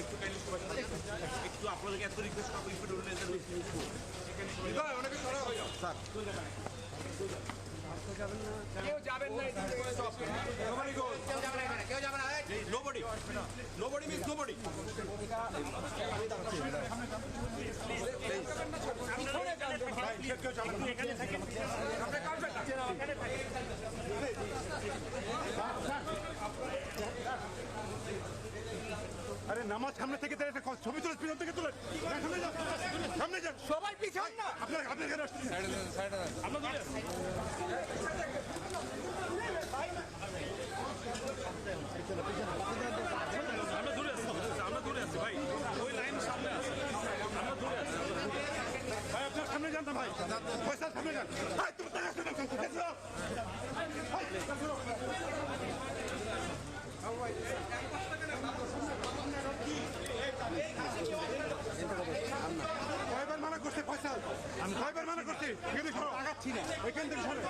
একটু কাইন্ডলি সবাই একটু আপনাদেরকে এত রিকোয়েস্ট করব একটু ডোনেট অনেকে সরা হয়ে যাও স্যার কেউ যাবেন না কেউ যাবে না নোবডি নোবডি মিন্স নোবডি আপনি কাটবেন আরে নামাজ সামনে থেকে তাহলে একটা ছবি তুলে পিছন থেকে তুলে। সামনে যান সামনে যান সবাই পিছন না। আপনার আপনার এখানে আসছেন আমরা দূরে আছি আমরা দূরে আছি ভাই। ওই লাইন সামনে আছে। আমরা দূরে আছি ভাই আপনার সামনে যান না ভাই। পয়সা সামনে যান। ভাই তুমি টাকা শোনো দেখো কয়বার মানা করছে পয়সা আমি কয়বার মানা করছি। আগাচ্ছি না ওইখান থেকে সরো।